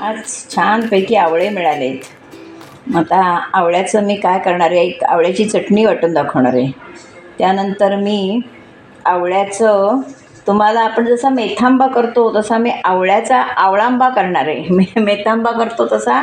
आज छानपैकी आवळे मिळाले आहेत आता आवळ्याचं मी काय करणार आहे? एक आवळ्याची चटणी वाटून दाखवणार आहे. त्यानंतर मी आवळ्याचं तुम्हाला आपण जसा मेथांबा करतो तसा मी आवळ्याचा आवळांबा करणार आहे. मे मेथांबा करतो तसा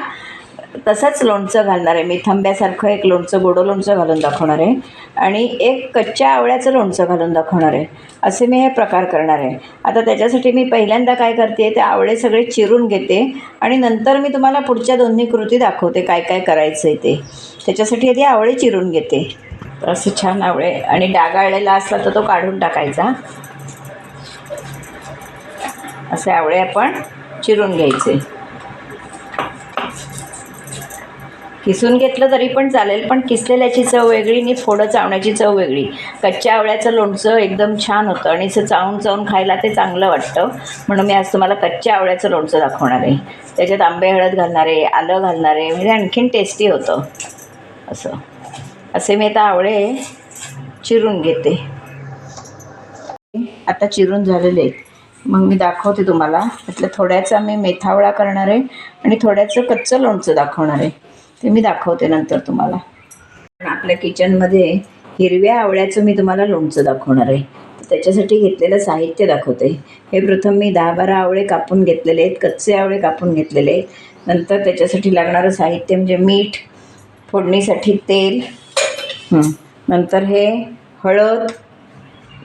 तसंच लोणचं घालणार आहे. मी थांब्यासारखं एक लोणचं गोडं लोणचं घालून दाखवणार आहे. आणि एक कच्च्या आवळ्याचं लोणचं घालून दाखवणार आहे. असे मी हे प्रकार करणार आहे. आता त्याच्यासाठी मी पहिल्यांदा काय करते ते आवळे सगळे चिरून घेते आणि नंतर मी तुम्हाला पुढच्या दोन्ही कृती दाखवते काय काय करायचं आहे ते. त्याच्यासाठी आधी आवळे चिरून घेते. असं असे छान आवळे आणि डागाळलेला असला तर तो काढून टाकायचा. असे आवळे आपण चिरून घ्यायचे. किसून घेतलं तरी पण चालेल पण किसलेल्याची चव वेगळी आणि फोडं चावण्याची चव वेगळी. कच्च्या आवळ्याचं लोणचं एकदम छान होतं आणि असं चावून चावून खायला ते चांगलं वाटतं. म्हणून मी आज तुम्हाला कच्च्या आवळ्याचं लोणचं दाखवणार आहे. त्याच्यात आंबे हळद घालणार आहे आलं घालणार आहे म्हणजे आणखीन टेस्टी होतं. असं. असे मी आता आवळे चिरून घेते. आता चिरून झालेले आहेत. मग मी दाखवते तुम्हाला. त्यातल्या थोड्याचा मी मेथावळा करणार आहे आणि थोड्याचं कच्चं लोणचं दाखवणार आहे. ते मी दाखवते नंतर तुम्हाला. आपल्या किचनमध्ये हिरव्या आवळ्याचं मी तुम्हाला लोणचं दाखवणार आहे. त्याच्यासाठी घेतलेलं साहित्य दाखवते. हे प्रथम मी दहा बारा आवळे कापून घेतलेले आहेत. कच्चे आवळे कापून घेतलेले आहेत. नंतर त्याच्यासाठी लागणारं साहित्य म्हणजे मीठ फोडणीसाठी तेल नंतर हे हळद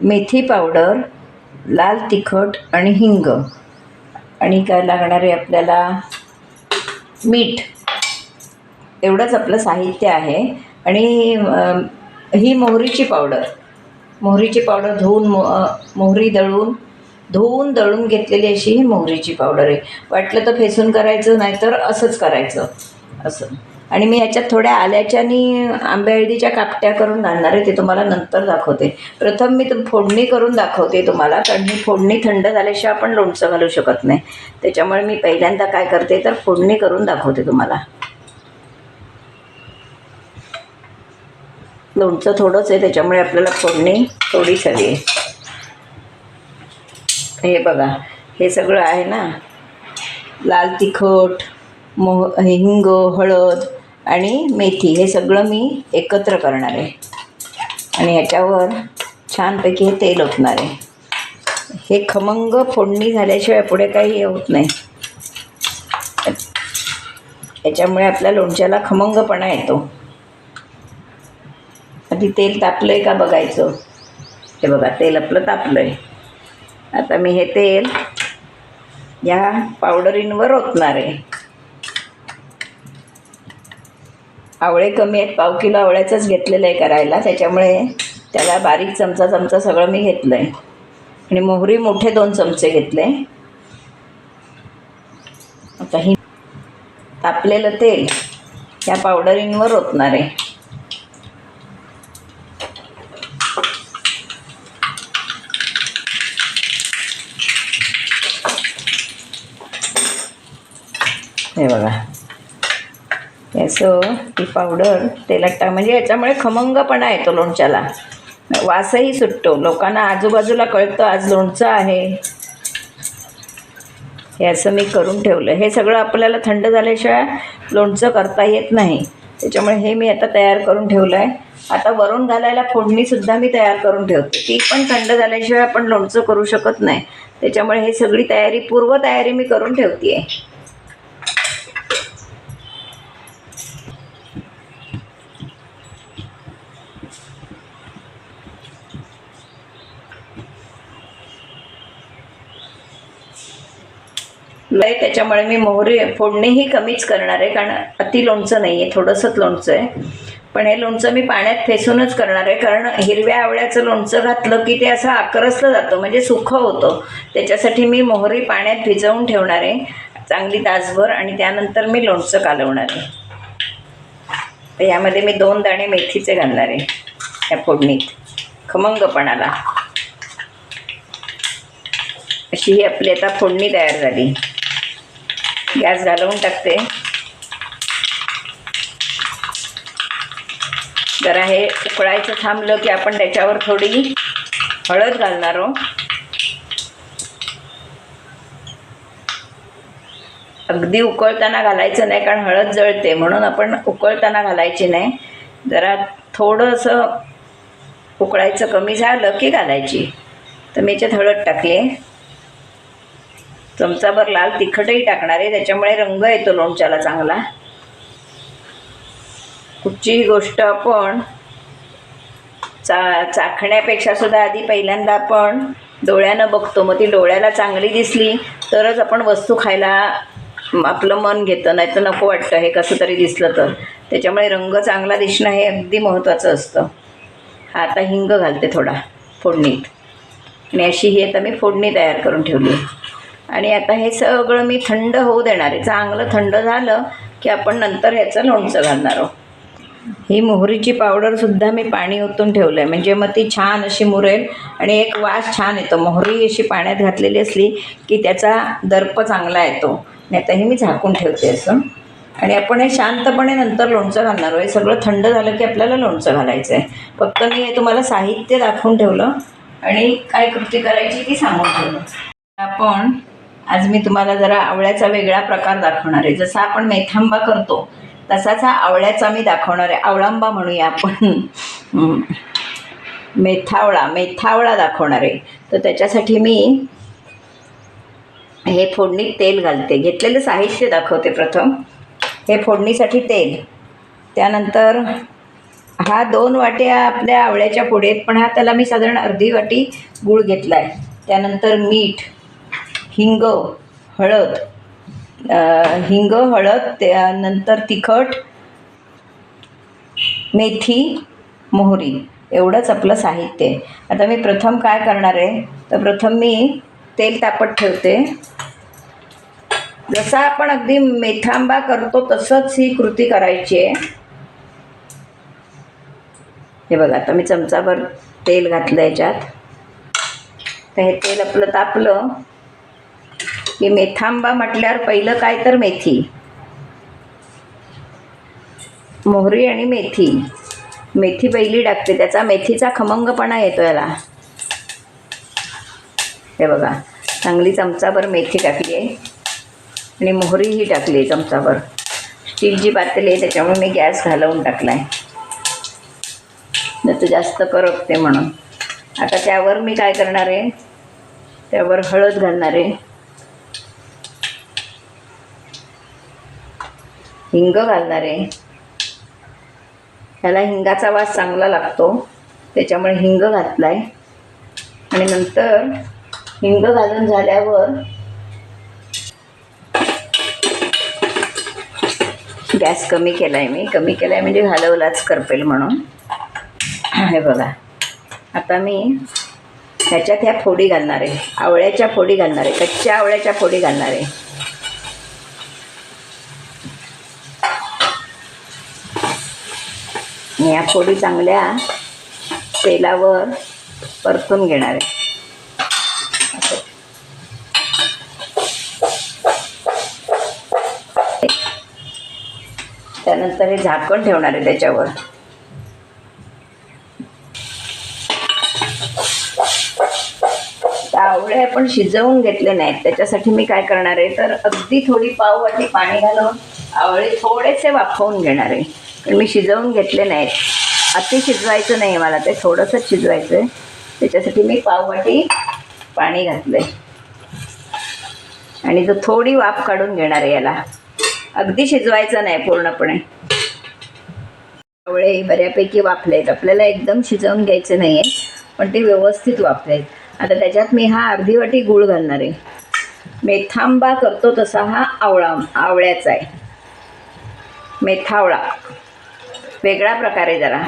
मेथी पावडर लाल तिखट आणि हिंग. आणि काय लागणार आहे आपल्याला? मीठ. एवढंच आपलं साहित्य आहे. आणि ही मोहरीची पावडर. मोहरीची पावडर धुवून मो मोहरी दळून धुवून दळून घेतलेली अशी ही मोहरीची पावडर आहे. वाटलं तर फेसून करायचं नाहीतर असंच करायचं. असं. आणि मी याच्यात थोड्या आल्याच्या आणि आंब्या हळदीच्या कापट्या करून घालणार आहे ते तुम्हाला नंतर दाखवते. प्रथम मी तुम फोडणी करून दाखवते तुम्हाला कारण ही फोडणी थंड झाल्याशिवाय आपण लोणचं घालू शकत नाही. त्याच्यामुळे मी पहिल्यांदा काय करते तर फोडणी करून दाखवते तुम्हाला. लोणचं थोडंच आहे त्याच्यामुळे आपल्याला फोडणी थोडीच हवी आहे. हे बघा हे सगळं आहे ना? लाल तिखट मोह हिंग हळद आणि मेथी हे सगळं मी एकत्र करणार आहे. आणि ह्याच्यावर छानपैकी हे तेल ओतणार आहे. हे खमंग फोडणी झाल्याशिवाय पुढे काही हे होत नाही. याच्यामुळे आपल्या लोणच्याला खमंगपणा येतो. आधी तेल तापलं आहे का बघायचं? हे बघा तेल आपलं तापलं आहे आता मी हे तेल या पावडरींवर ओतणार आहे. आवळे कमी आहेत पाव किलो आवळ्याचंच घेतलेलं आहे करायला त्याच्यामुळे त्याला बारीक चमचा चमचा सगळं मी घेतलं आहे आणि मोहरी मोठे दोन चमचे घेतले. आता ही तापलेलं तेल या पावडरींवर ओतणार आहे. हे बघा. याचं ती पावडर तेलात टाक म्हणजे याच्यामुळे खमंगपणा येतो लोणच्याला. वासही सुटतो. लोकांना आजूबाजूला कळतं आज लोणचं आहे. हे असं मी करून ठेवलं. हे सगळं आपल्याला थंड झाल्याशिवाय लोणचं करता येत नाही. त्याच्यामुळे हे मी आता तयार करून ठेवलं आहे आता वरून घालायला फोडणीसुद्धा मी तयार करून ठेवते. ती पण थंड झाल्याशिवाय आपण लोणचं करू शकत नाही. त्याच्यामुळे हे सगळी तयारी पूर्वतयारी मी करून ठेवते आहे लय त्याच्यामुळे मी मोहरी फोडणीही कमीच करणार आहे कारण अति लोणचं नाही आहे थोडंसंच लोणचं आहे. पण हे लोणचं मी पाण्यात फेसूनच करणार आहे कारण हिरव्या आवळ्याचं लोणचं घातलं की ते असं आकरसलं जातं म्हणजे सुखं होतं. त्याच्यासाठी मी मोहरी पाण्यात भिजवून ठेवणार आहे चांगली तासभर आणि त्यानंतर मी लोणचं कालवणार आहे. तर यामध्ये मी दोन दाणे मेथीचे घालणार आहे या फोडणीत खमंगपणाला. अशी ही आपली आता फोडणी तयार झाली. गॅस घालवून टाकते. जरा हे उकळायचं थांबलं की आपण त्याच्यावर थोडी हळद घालणार आहोत. अगदी उकळताना घालायचं नाही कारण हळद जळते म्हणून आपण उकळताना घालायची नाही. जरा थोडंसं उकळायचं कमी झालं की घालायची. तर मी याच्यात हळद टाकली. आहे चमचाभर लाल तिखटही टाकणार आहे. त्याच्यामुळे रंग येतो लोणच्याला चांगला. कुठचीही गोष्ट आपण चा चाखण्यापेक्षा सुद्धा आधी पहिल्यांदा आपण डोळ्यानं बघतो. मग ती डोळ्याला चांगली दिसली तरच आपण वस्तू खायला आपलं मन घेतं. नाही तर नको वाटतं हे कसं तरी दिसलं तर. त्याच्यामुळे रंग चांगला दिसणं हे अगदी महत्त्वाचं असतं. हा आता हिंग घालते थोडा फोडणीत. आणि अशी ही आता मी फोडणी तयार करून ठेवली आणि आता हे सगळं मी थंड होऊ देणार आहे. चांगलं थंड झालं की आपण नंतर ह्याचं लोणचं घालणार आहोत. ही मोहरीची पावडरसुद्धा मी पाणी ओतून ठेवलं आहे म्हणजे मग ती छान अशी मुरेल आणि एक वास छान येतो. मोहरी अशी पाण्यात घातलेली असली की त्याचा दर्प चांगला येतो. नाही तर हे मी झाकून ठेवते असं. आणि आपण हे शांतपणे नंतर लोणचं घालणार आहे हे सगळं थंड झालं की आपल्याला लोणचं घालायचं आहे फक्त मी हे तुम्हाला साहित्य दाखवून ठेवलं आणि काय कृती करायची ती सांगून ठेवलं. आपण आज मी तुम्हाला जरा आवळ्याचा वेगळा प्रकार दाखवणार आहे. जसा आपण मेथांबा करतो तसाच हा आवळ्याचा मी दाखवणार आहे. आवळांबा म्हणूया आपण. मेथावळा मेथावळा दाखवणार आहे. तर त्याच्यासाठी मी हे फोडणीत तेल घालते. घेतलेलं साहित्य दाखवते प्रथम. हे फोडणीसाठी तेल. त्यानंतर हा दोन वाट्या आपल्या आवळ्याच्या पुढे आहेत पण हा त्याला मी साधारण अर्धी वाटी गूळ घेतला आहे त्यानंतर मीठ. हिंग हळद. हिंग हळद त्यानंतर तिखट मेथी मोहरी. एवढंच आपलं साहित्य आहे. आता मी प्रथम काय करणार आहे? तर प्रथम मी तेल तापत ठेवते. जसा आपण अगदी मेथांबा करतो तसंच ही कृती करायची आहे. हे बघा आता मी चमचाभर तेल घातलं याच्यात. तर हे तेल आपलं तापलं. की मेथांबा म्हटल्यावर पहिलं काय तर मेथी. मोहरी आणि मेथी. मेथी पहिली टाकते त्याचा मेथीचा खमंगपणा येतो याला. हे बघा चांगली चमचाभर मेथी टाकली आहे. आणि मोहरीही टाकली आहे चमचाभर. स्टीलची पातेली आहे त्याच्यामुळे मी गॅस घालवून टाकला आहे नाही तर जास्त करपते म्हणून. आता त्यावर मी काय करणार आहे? त्यावर हळद घालणार आहे. हिंग घालणार आहे. ह्याला हिंगाचा वास चांगला लागतो. त्याच्यामुळे हिंग घातला आहे आणि नंतर हिंग घालून झाल्यावर गॅस कमी केला आहे मी. कमी केला आहे म्हणजे घालवलाच करपेल म्हणून. हे बघा. आता मी ह्याच्यात ह्या फोडी घालणार आहे. आवळ्याच्या फोडी घालणार आहे. कच्च्या आवळ्याच्या फोडी घालणार आहे. आणि या चांगल्या तेलावर परतून घेणार आहे. त्यानंतर हे झाकण ठेवणार आहे त्याच्यावर. त्या आवळे आपण शिजवून घेतले नाहीत. त्याच्यासाठी मी काय करणार आहे? तर अगदी थोडी पाववाटी पाणी घालून आवळे थोडेसे वाफवून घेणार आहे. पण मी शिजवून घेतले नाहीत. अति शिजवायचं नाही मला ते थोडंसंच शिजवायचं आहे त्याच्यासाठी मी पाववाटी पाणी घातलं आहे आणि तो थोडी वाफ काढून घेणार आहे याला. अगदी शिजवायचं नाही पूर्णपणे. आवळे बऱ्यापैकी वाफलेत. आहेत आपल्याला एकदम शिजवून घ्यायचं नाही आहे पण ते व्यवस्थित वाफले आहेत आता त्याच्यात मी हा अर्धी वाटी गूळ घालणार आहे. मेथांबा करतो तसा हा आवळा आवळ्याचा आहे. मेथावळा. वेगळा प्रकार आहे जरा.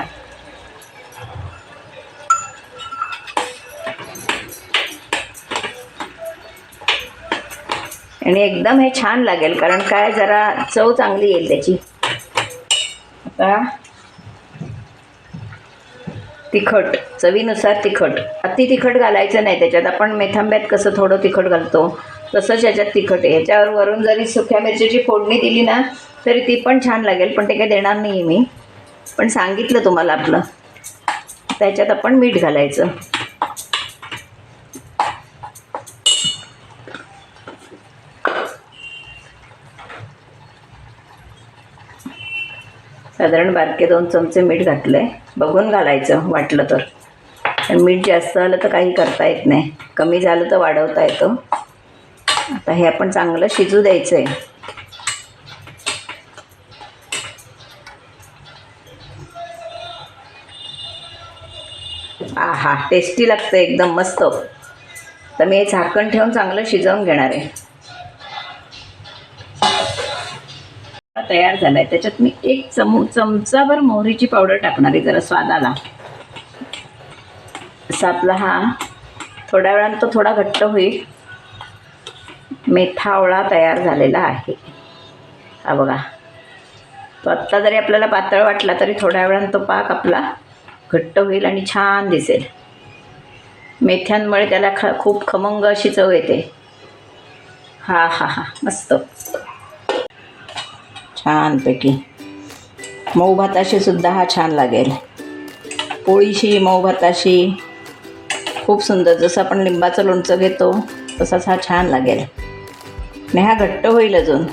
आणि एकदम हे छान लागेल कारण काय जरा चव चांगली येईल त्याची. आता तिखट चवीनुसार तिखट. अति तिखट घालायचं नाही त्याच्यात आपण मेथांब्यात कसं थोडं तिखट घालतो तसंच याच्यात तिखट आहे. याच्यावर वरून जरी सुक्या मिरचीची फोडणी दिली ना तरी ती पण छान लागेल पण ते काही देणार नाही मी. पण सांगितलं तुम्हाला आपलं. त्याच्यात आपण मीठ घालायचं. साधारण बारके दोन चमचे मीठ घातलंय. बघून घालायचं वाटलं तर. मीठ जास्त आलं तर काही करता येत नाही. कमी झालं तर वाढवता येतं. आता हे आपण चांगलं शिजू द्यायचं आहे आहा टेस्टी लागतं एकदम मस्त. तर मी हे झाकण ठेवून चांगलं शिजवून घेणार आहे. तयार झालाय. त्याच्यात मी एक चमू चमचाभर मोहरीची पावडर टाकणार आहे जरा स्वादाला. असा हा थोड्या वेळानं तो थोडा घट्ट होईल. मेथावळा तयार झालेला आहे. हा बघा. तो आत्ता जरी आपल्याला पातळ वाटला तरी थोड्या वेळानं तो पाक आपला घट्ट होईल आणि छान दिसेल. मेथ्यांमुळे त्याला ख खूप खमंग अशी चव येते. हा हा हा मस्त. छानपैकी मऊ भाताशी सुद्धा हा छान लागेल. पोळीशी मऊ भाताशी. खूप सुंदर. जसं आपण लिंबाचं लोणचं घेतो तसाच हा छान लागेल. आणि हा घट्ट होईल अजून.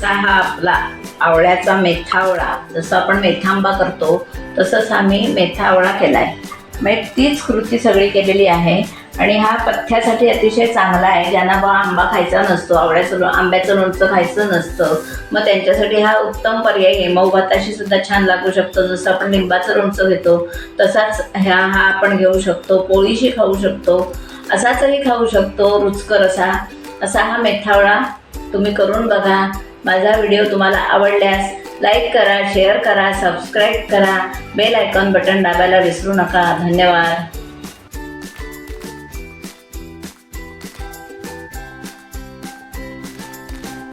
असा हा आपला आवळ्याचा मेथावळा जसं आपण मेथांबा करतो तसंच आम्ही मेथावळा केला आहे म्हणजे तीच कृती सगळी केलेली आहे आणि हा पथ्यासाठी अतिशय चांगला आहे. ज्यांना बा आंबा खायचा नसतो आवळ्याचं आंब्याचं लोणचं खायचं नसतं मग त्यांच्यासाठी हा उत्तम पर्याय आहे. मऊ भाताशी सुद्धा छान लागू शकतो. जसं आपण लिंबाचं लोणचं घेतो तसाच ह्या हा आपण घेऊ शकतो. पोळीशी खाऊ शकतो असाचही खाऊ शकतो. रुचकर असा असा हा मेथावळा तुम्ही करून बघा. माझा व्हिडिओ तुम्हाला आवडल्यास लाईक करा शेअर करा सबस्क्राईब करा बेल आयकॉन बटन दाबायला विसरू नका. धन्यवाद.